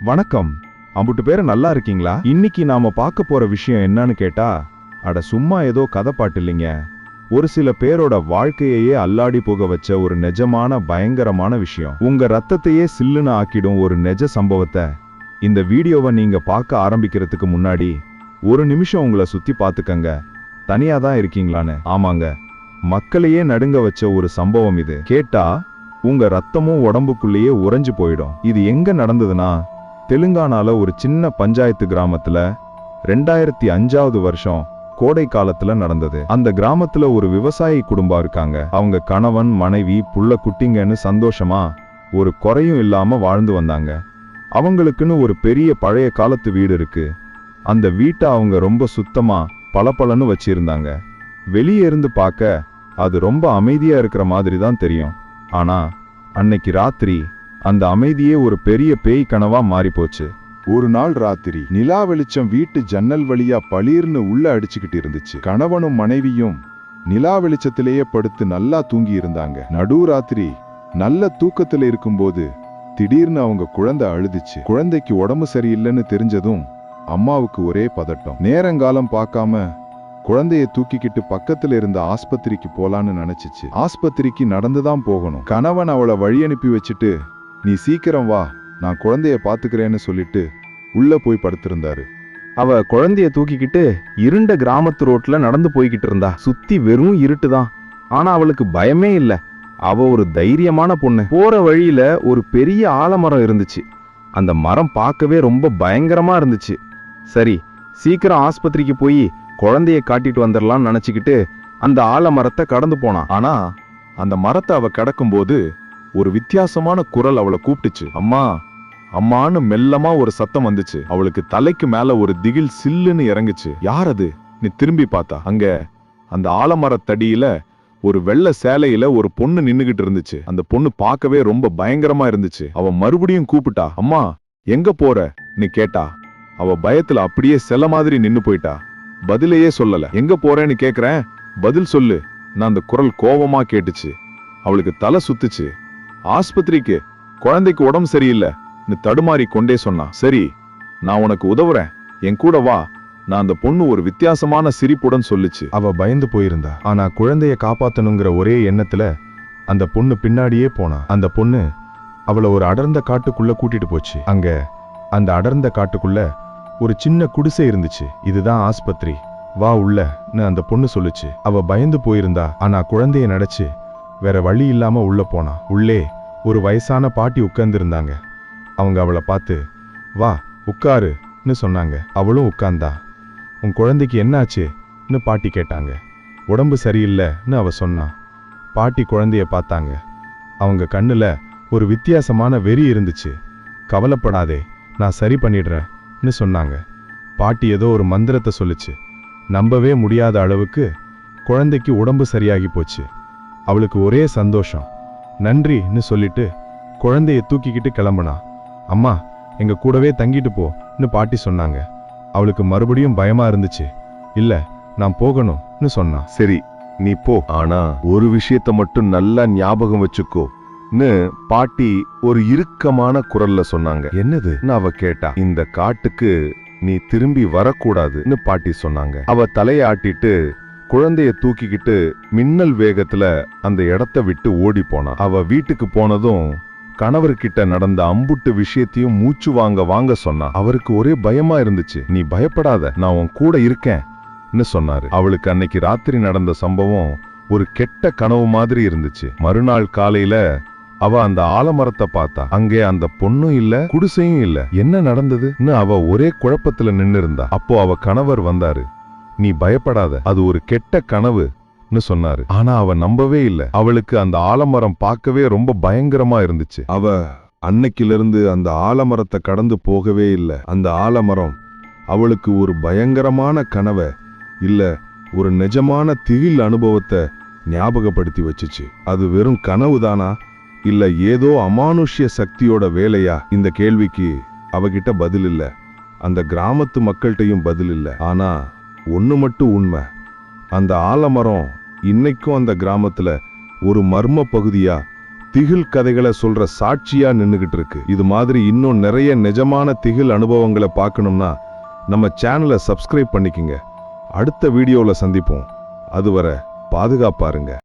வணக்கம். அம்புட்டு பேர் நல்லா இருக்கீங்களா? இன்னைக்கு நாம பார்க்க போற விஷயம் என்னன்னு கேட்டா அட சும்மா ஏதோ கதை பாட்டு இல்லைங்க ஒரு சில பேரோட வாழ்க்கையையே அல்லாடி போக வச்ச ஒரு நிஜமான பயங்கரமான விஷயம். உங்க ரத்தத்தையே சில்லுன்னு ஆக்கிடும் ஒரு நிஜ சம்பவத்தை இந்த வீடியோவை நீங்க பார்க்க ஆரம்பிக்கிறதுக்கு முன்னாடி ஒரு நிமிஷம் உங்களை சுத்தி பார்த்துக்கங்க. தனியா தான் இருக்கீங்களான்னு. ஆமாங்க. மக்களையே நடுங்க வச்ச ஒரு சம்பவம் இது. கேட்டா உங்க ரத்தமும் உடம்புக்குள்ளேயே உறைஞ்சு போயிடும். இது எங்க நடந்ததுன்னா தெலுங்கானால ஒரு சின்ன பஞ்சாயத்து கிராமத்துல ரெண்டாயிரத்தி அஞ்சாவது வருஷம் கோடை காலத்துல நடந்தது. அந்த கிராமத்துல ஒரு விவசாயி குடும்பம் இருக்காங்க. அவங்க கணவன் மனைவி புள்ள குட்டிங்கன்னு சந்தோஷமா ஒரு குறையும் இல்லாம வாழ்ந்து வந்தாங்க. அவங்களுக்குன்னு ஒரு பெரிய பழைய காலத்து வீடு இருக்கு. அந்த வீட்டை அவங்க ரொம்ப சுத்தமா பளபளன்னு வச்சிருந்தாங்க. வெளியே இருந்து பார்க்க அது ரொம்ப அமைதியா இருக்கிற மாதிரி தான் தெரியும். ஆனா அன்னைக்கு ராத்திரி அந்த அமைதியே ஒரு பெரிய பேய் கனவா மாறி போச்சு ஒரு நாள் ராத்திரி நிலா வெளிச்சம் வீட்டு ஜன்னல் வழியா பளீர்னு உள்ள அடிச்சுக்கிட்டு இருந்துச்சு. கணவனும் மனைவியும் நிலா வெளிச்சத்திலேயே படுத்து நல்லா தூங்கி இருந்தாங்க. நடு ராத்திரி நல்ல தூக்கத்துல இருக்கும்போது திடீர்னு அவங்க குழந்தை அழுதுச்சு. குழந்தைக்கு உடம்பு சரியில்லைன்னு தெரிஞ்சதும் அம்மாவுக்கு ஒரே பதட்டம். நேரங்காலம் பார்க்காம குழந்தைய தூக்கிக்கிட்டு பக்கத்துல இருந்த ஆஸ்பத்திரிக்கு போலான்னு நினைச்சிச்சு. ஆஸ்பத்திரிக்கு நடந்துதான் போகணும். கணவன் அவளை வழி அனுப்பி வச்சுட்டு நீ சீக்கிரம் வா நான் குழந்தைய பார்த்துக்கிறேன்னு சொல்லிட்டு உள்ள போய் படுத்திருந்தாரு. அவ குழந்தைய தூக்கிக்கிட்டு இருண்ட கிராமத்து ரோட்ல நடந்து போய்கிட்டு இருந்தா. சுத்தி வெறும் இருட்டு தான். ஆனா அவளுக்கு பயமே இல்ல. அவ ஒரு தைரியமான பொண்ணு. போற வழியில ஒரு பெரிய ஆலமரம் இருந்துச்சு. அந்த மரம் பார்க்கவே ரொம்ப பயங்கரமா இருந்துச்சு. சரி சீக்கிரம் ஆஸ்பத்திரிக்கு போய் குழந்தைய காட்டிட்டு வந்துடலாம்னு நினச்சிக்கிட்டு அந்த ஆலமரத்தை கடந்து போனான். ஆனா அந்த மரத்தை அவ கடக்கும்போது ஒரு வித்தியாசமான குரல் அவளை கூப்பிட்டுச்சு. அம்மா அம்மான்னு மெல்லமா ஒரு சத்தம் வந்துச்சு. அவளுக்கு தலைக்கு மேல ஒரு திகில் சில்லுன்னு இறங்குச்சு. யார் அது? நீ திரும்பி பார்த்தா. அங்க அந்த ஆலமரத்தடியில ஒரு வெள்ளை சேலையில ஒரு பொண்ணு நின்னுகிட்டு இருந்துச்சு. அந்த பொண்ணு பார்க்கவே ரொம்ப பயங்கரமா இருந்துச்சு. அவ மறுபடியும் கூப்பிட்டா அம்மா எங்க போற? நீ கேட்டா. அவ பயத்துல அப்படியே செல மாதிரி நின்னு போயிட்டா. பதிலையே சொல்லல. எங்க போறேன்னு கேக்குறேன்? பதில் சொல்லு. நான் அந்த குரல் கோவமா கேட்டுச்சு. அவளுக்கு தலை சுத்துச்சு. ஆஸ்பத்திரிக்கு. குழந்தைக்கு உடம்பு சரியில்லை. நீ தடுமாறி கொண்டே சொன்னா. சரி நான் உனக்கு உதவுறேன். என் கூட வா. நான் அந்த பொண்ணு ஒரு வித்தியாசமான சிரிப்புடன் சொல்லுச்சு. அவ பயந்து போயிருந்தா. ஆனா குழந்தைய காப்பாத்தணுங்கிற ஒரே எண்ணத்துல அந்த பொண்ணு பின்னாடியே போனா. அந்த பொண்ணு அவளை ஒரு அடர்ந்த காட்டுக்குள்ள கூட்டிட்டு போச்சு. அங்க அந்த அடர்ந்த காட்டுக்குள்ள ஒரு சின்ன குடிசை இருந்துச்சு. இதுதான் ஆஸ்பத்திரி. வா உள்ளன்னு அந்த பொண்ணு சொல்லுச்சு. அவ பயந்து போயிருந்தா. ஆனா குழந்தைய நடச்சு வேற வழி இல்லாம உள்ள போனா. உள்ளே ஒரு வயசான பாட்டி உட்கார்ந்துருந்தாங்க. அவங்க அவளை பார்த்து வா உட்காருன்னு சொன்னாங்க. அவளும் உட்கார்ந்தா. உன் குழந்தைக்கு என்னாச்சுன்னு பாட்டி கேட்டாங்க. உடம்பு சரியில்லைன்னு அவ சொன்னா. பாட்டி குழந்தைய பார்த்தாங்க. அவங்க கண்ணில் ஒரு வித்தியாசமான வெறி இருந்துச்சு. கவலைப்படாதே நான் சரி பண்ணிடுறேன்னு சொன்னாங்க. பாட்டி ஏதோ ஒரு மந்திரத்தை சொல்லுச்சு. நம்பவே முடியாத அளவுக்கு குழந்தைக்கு உடம்பு சரியாகி போச்சு. அவளுக்கு ஒரே சந்தோஷம். நன்றின்னு சொல்லிட்டு குழந்தைய தூக்கிக்கிட்டு கிளம்புனா அம்மா எங்க கூடவே தங்கிட்டு போன்னு பாட்டி சொன்னாங்க. அவளுக்கு மறுபடியும் பயமா இருந்துச்சு. இல்ல நான் போகணும்னு சொன்னா. சரி நீ போ. ஆனா ஒரு விஷயத்த மட்டும் நல்லா ஞாபகம் வச்சுக்கோன்னு பாட்டி ஒரு இறுக்கமான குரல்ல சொன்னாங்க. என்னதுன்னு அவ கேட்டா இந்த காட்டுக்கு நீ திரும்பி வரக்கூடாதுன்னு பாட்டி சொன்னாங்க. அவ தலைய ஆட்டிட்டு குழந்தைய தூக்கிக்கிட்டு மின்னல் வேகத்துல அந்த இடத்த விட்டு ஓடி போனா. அவ வீட்டுக்கு போனதும் கணவர்கிட்ட நடந்த அம்புட்டு விஷயத்தையும் மூச்சு வாங்க வாங்க சொன்னா. அவருக்கு ஒரே பயமா இருந்துச்சு. நீ பயப்படாத நான் உன் கூட இருக்கேன்னு சொன்னாரு. அவளுக்கு அன்னைக்கு ராத்திரி நடந்த சம்பவம் ஒரு கெட்ட கனவு மாதிரி இருந்துச்சு. மறுநாள் காலையில அவ அந்த ஆலமரத்தை பார்த்தா. அங்கே அந்த பொண்ணும் இல்ல குடிசையும் இல்ல. என்ன நடந்ததுன்னு அவ ஒரே குழப்பத்துல நின்னு இருந்தா அப்போ அவ கணவர் வந்தாரு. நீ பயப்படாத அது ஒரு கெட்ட கனவுன்னு சொன்னாரு. ஆனா அவ நம்பவே இல்ல. அவளுக்கு அந்த ஆலமரம் பார்க்கவே ரொம்ப பயங்கரமா இருந்துச்சு. அவ அன்னைக்கிலிருந்து அந்த ஆலமரத்தை கடந்து போகவே இல்ல. அந்த ஆலமரம் அவளுக்கு ஒரு பயங்கரமான கனவை இல்ல ஒரு நிஜமான திகில் அனுபவத்தை ஞாபகப்படுத்தி வச்சுச்சு. அது வெறும் கனவுதானா இல்ல ஏதோ அமானுஷ்ய சக்தியோட வேலையா? இந்த கேள்விக்கு அவகிட்ட பதில் இல்ல. அந்த கிராமத்து மக்கள்கிட்டயும் பதில் இல்ல. ஆனா ஒண்ணு மட்டும் உண்மை. அந்த ஆலமரம் இன்னைக்கும் அந்த கிராமத்துல ஒரு மர்ம பகுதியா திகில் கதைகளை சொல்ற சாட்சியா நின்னுகிட்டு இருக்கு. இது மாதிரி இன்னும் நிறைய நிஜமான திகில் அனுபவங்களை பார்க்கணும்னா நம்ம சேனலை சப்ஸ்கிரைப் பண்ணிக்கங்க. அடுத்த வீடியோல சந்திப்போம். அதுவரை பாதுகாப்பாருங்க.